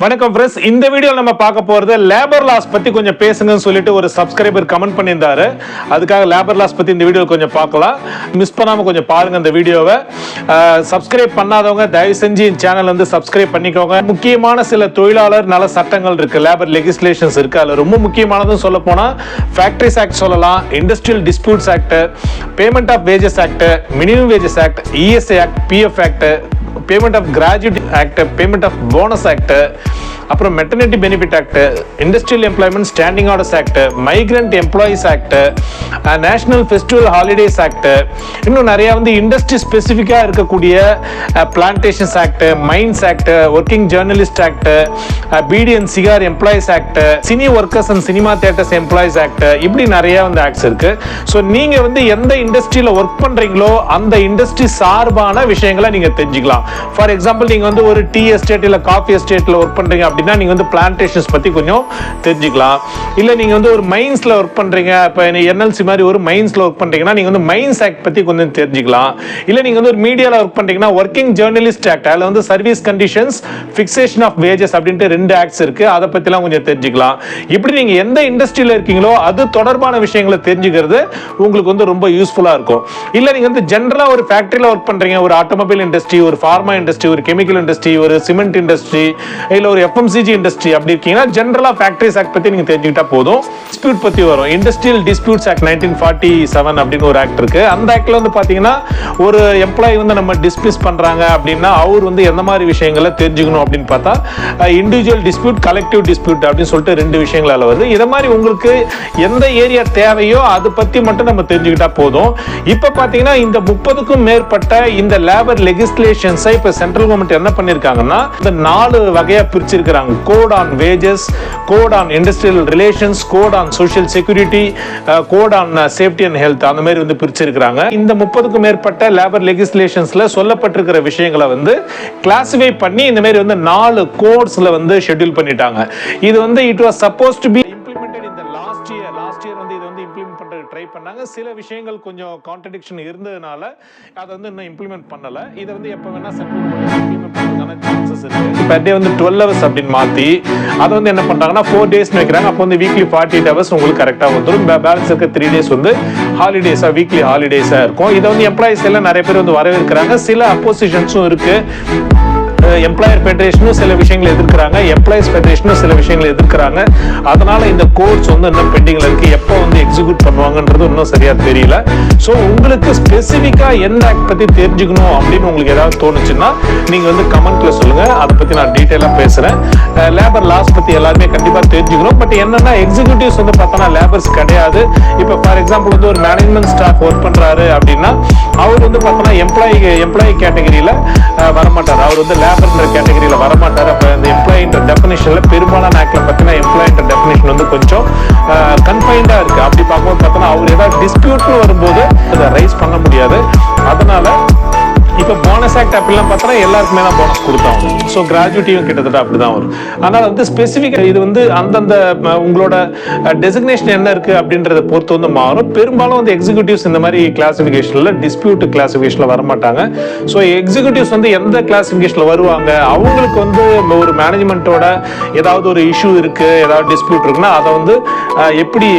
வணக்கம் ஃப்ரெண்ட்ஸ் இந்த வீடியோ நம்ம பார்க்க போகிறது லேபர் லாஸ் பற்றி கொஞ்சம் பேசுங்கன்னு சொல்லிட்டு ஒரு சப்ஸ்கிரைபர் கமெண்ட் பண்ணியிருந்தாரு அதுக்காக லேபர் லாஸ் பற்றி இந்த வீடியோ கொஞ்சம் பார்க்கலாம் மிஸ் பண்ணாமல் கொஞ்சம் பாருங்கள் இந்த வீடியோவை சப்ஸ்கிரைப் பண்ணாதவங்க தயவு செஞ்சு இந்த சேனல் வந்து சப்ஸ்கிரைப் பண்ணிக்கோங்க முக்கியமான சில தொழிலாளர் நல சட்டங்கள் இருக்குது லேபர் லெகிஸ்லேஷன்ஸ் இருக்குது அதில் ரொம்ப முக்கியமானதும் சொல்ல போனால் ஃபேக்ட்ரிஸ் ஆக்ட் சொல்லலாம் industrial disputes act payment of wages act minimum wages act ESI act PF act Payment of Gratuity Act, Payment of Bonus Act, அப்புறம் maternity benefit act industrial employment standing orders act migrant employees act national festival holidays act இன்னும் நிறையா வந்து industry ஸ்பெசிஃபிக்காக இருக்கக்கூடிய plantations act mines act working journalist act PTN cigar employees act cine workers and cinema theatres employees act இப்படி நிறைய வந்து acts இருக்கு so நீங்க வந்து எந்த இண்டஸ்ட்ரியில ஒர்க் பண்றீங்களோ அந்த இண்டஸ்ட்ரி சார்பான விஷயங்களை நீங்க தெரிஞ்சுக்கலாம் ஃபார் எக்ஸாம்பிள் நீங்க வந்து ஒரு டீ எஸ்டேட் இல்லை காஃபி எஸ்டேட்ல ஒர்க் பண்றீங்க அப்படின்னா நீங்கள் வந்து பிளான்டேஷன்ஸ் பற்றி கொஞ்சம் தெரிஞ்சுக்கலாம் இல்லை நீங்கள் வந்து ஒரு மைன்ஸில் ஒர்க் பண்ணுறீங்க இப்போ என்எல்சி மாதிரி ஒரு மைன்ஸில் ஒர்க் பண்ணுறீங்கன்னா நீங்கள் வந்து மைன்ஸ் ஆக்ட் பற்றி கொஞ்சம் தெரிஞ்சுக்கலாம் இல்லை நீங்கள் வந்து ஒரு மீடியாவில் ஒர்க் பண்ணுறீங்கன்னா ஒர்க்கிங் ஜேர்னலிஸ்ட் ஆக்ட் அதில் வந்து service conditions fixation of wages அப்படின்ட்டு ரெண்டு ஆக்ட்ஸ் இருக்குது அதை பற்றிலாம் கொஞ்சம் தெரிஞ்சுக்கலாம் இப்படி நீங்கள் எந்த இண்டஸ்ட்ரியில் இருக்கீங்களோ அது தொடர்பான விஷயங்களை தெரிஞ்சுக்கிறது உங்களுக்கு வந்து ரொம்ப யூஸ்ஃபுல்லாக இருக்கும் இல்லை நீங்கள் வந்து ஜென்ரலாக ஒரு ஃபேக்ட்ரியில் ஒர்க் பண்ணுறீங்க ஒரு ஆட்டோமொபைல் இண்டஸ்ட்ரி ஒரு ஃபார்மா இண்டஸ்ட்ரி ஒரு கெமிக்கல் இண்டஸ்ட்ரி ஒரு சிமெண்ட் இண்டஸ்ட்ரி இல்லை ஒரு எஃப்எம் எஃப்எம்சிஜி இண்டஸ்ட்ரி அப்படி இருக்கீங்கன்னா ஜென்ரலா ஃபேக்டரிஸ் ஆக்ட் பத்தி நீங்க தெரிஞ்சுக்கிட்டா போதும் டிஸ்பியூட் பத்தி வரும் industrial disputes act nineteen forty seven அப்படின்னு ஒரு ஆக்ட் இருக்கு அந்த ஆக்ட்ல வந்து பாத்தீங்கன்னா ஒரு எம்ப்ளாயி வந்து நம்ம டிஸ்மிஸ் பண்றாங்க அப்படின்னா அவர் வந்து எந்த மாதிரி விஷயங்களை தெரிஞ்சுக்கணும் அப்படின்னு பார்த்தா இண்டிவிஜுவல் டிஸ்பியூட் கலெக்டிவ் டிஸ்பியூட் அப்படின்னு சொல்லிட்டு ரெண்டு விஷயங்களால வருது இதை மாதிரி உங்களுக்கு எந்த ஏரியா தேவையோ அதை பத்தி மட்டும் நம்ம தெரிஞ்சுக்கிட்டா போதும் இப்ப பாத்தீங்கன்னா இந்த முப்பதுக்கும் மேற்பட்ட இந்த லேபர் லெகிஸ்லேஷன்ஸை இப்ப சென்ட்ரல் கவர்மெண்ட் என்ன பண்ணிருக்காங்கன்னா இந்த நாலு வகையா பிரிச்சிருக்கிற கொடுக்குறாங்க code on wages code on industrial relations code on social security code on safety and health அந்த மாதிரி வந்து பிரிச்சிருக்கிறாங்க இந்த முப்பதுக்கும் மேற்பட்ட லேபர் லெகிஸ்லேஷன்ஸில் சொல்லப்பட்டிருக்கிற விஷயங்களை வந்து கிளாஸிஃபை பண்ணி இந்த மாதிரி வந்து நாலு கோட்ஸில் வந்து ஷெட்யூல் பண்ணிட்டாங்க இது வந்து it was suppose to be try பண்ணாங்க சில விஷயங்கள் கொஞ்சம் கான்ட்ரடிக்ஷன் இருந்ததுனால அதை வந்து இன்னும் இம்ப்ளிமெண்ட் பண்ணலை இதை வந்து எப்போ வேணால் சென்ட்ரல் இம்ப்ளிமெண்ட் பெர் டே வந்து டுவெல் ஹவர்ஸ் அப்படின்னு மாற்றி அதை வந்து என்ன பண்ணுறாங்கன்னா ஃபோர் டேஸ்னு வைக்கிறாங்க அப்போ வந்து வீக்லி ஃபார்ட்டி எயிட் ஹவர்ஸ் உங்களுக்கு கரெக்டாக வந்துடும் பேலன்ஸ் இருக்க த்ரீ டேஸ் வந்து ஹாலிடேஸாக வீக்லி ஹாலிடேஸாக இருக்கும் இதை வந்து எம்ப்ளாயிஸ் எல்லாம் நிறைய பேர் வந்து வரவேற்கிறாங்க சில அப்போசிஷன்ஸும் இருக்குது எம்ப்ளாயர் ஃபெடரேஷனும் சில விஷயங்களை எதிர்க்கிறாங்க எம்ப்ளாயிஸ் ஃபெடரேஷனும் சில விஷயங்களை எதிர்க்கிறாங்க அதனால இந்த கோர்ஸ் வந்து இன்னும் பெண்டிங்கில் இருக்கு எப்போ வந்து எக்ஸிக்யூட் பண்ணுவாங்கன்றது இன்னும் சரியாக தெரியல ஸோ உங்களுக்கு ஸ்பெசிஃபிக்காக எந்த ஆக்ட் பற்றி தெரிஞ்சுக்கணும் அப்படின்னு உங்களுக்கு ஏதாவது தோணுச்சுன்னா நீங்கள் வந்து கமெண்ட்ல சொல்லுங்கள் அதை பற்றி நான் டீட்டெயிலாக பேசுகிறேன் லேபர் லாஸ் பத்தி எல்லாருமே கண்டிப்பா தெரிஞ்சுக்கணும் பட் என்னன்னா எக்ஸிகூட்டிவ்ஸ் வந்து பார்த்தோம்னா லேபர்ஸ் கிடையாது இப்போ ஃபார் எக்ஸாம்பிள் வந்து ஒரு மேனேஜ்மெண்ட் ஸ்டாஃப் ஒர்க் பண்றாரு அப்படின்னா அவர் வந்து பார்த்தோம்னா எம்ப்ளாயி எம்ப்ளாயி கேட்டகரியில வரமாட்டார் அவர் வந்து லேபர்ன்ற கேட்டகரியில வரமாட்டார் அப்போ இந்த எம்ப்ளாயின்ற டெஃபினேஷன்ல பெரும்பாலான ஆக்ட்ல பார்த்தீங்கன்னா எம்ப்ளாயின்ற டெஃபினேஷன் வந்து கொஞ்சம் கன்ஃபைண்டா இருக்கு அப்படி பார்க்கும்போது பார்த்தோம்னா அவர் ஏதாவது டிஸ்பியூட்னு வரும்போது அதை ரைஸ் பண்ண முடியாது அதனால இப்போ போனஸ் ஆக்ட் அப்படிலாம் பார்த்தா எல்லாருக்குமே தான் போனஸ் கொடுத்தாங்க ஸோ கிராஜுவிட்டியும் கிட்டத்தட்ட அப்படி தான் வரும் ஆனால் வந்து ஸ்பெசிஃபிக் இது வந்து அந்தந்த உங்களோட டெசிக்னேஷன் என்ன இருக்குது அப்படின்றத பொறுத்து வந்து மாறும் பெரும்பாலும் வந்து எக்ஸிகூட்டிவ்ஸ் இந்த மாதிரி கிளாஸிஃபிகேஷனில் டிஸ்பியூட் கிளாஸிஃபிகேஷனில் வரமாட்டாங்க ஸோ எக்ஸிகூட்டிவ்ஸ் வந்து எந்த கிளாஸிஃபிகேஷனில் வருவாங்க அவங்களுக்கு வந்து ஒரு மேனேஜ்மெண்ட்டோட ஏதாவது ஒரு இஷ்யூ இருக்குது ஏதாவது டிஸ்பியூட் இருக்குன்னா அதை வந்து எப்படி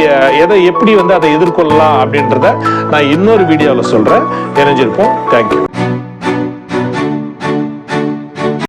எதை எப்படி வந்து அதை எதிர்கொள்ளலாம் அப்படின்றத நான் இன்னொரு வீடியோவில் சொல்கிறேன் தெரிஞ்சிருப்போம் தேங்க்யூ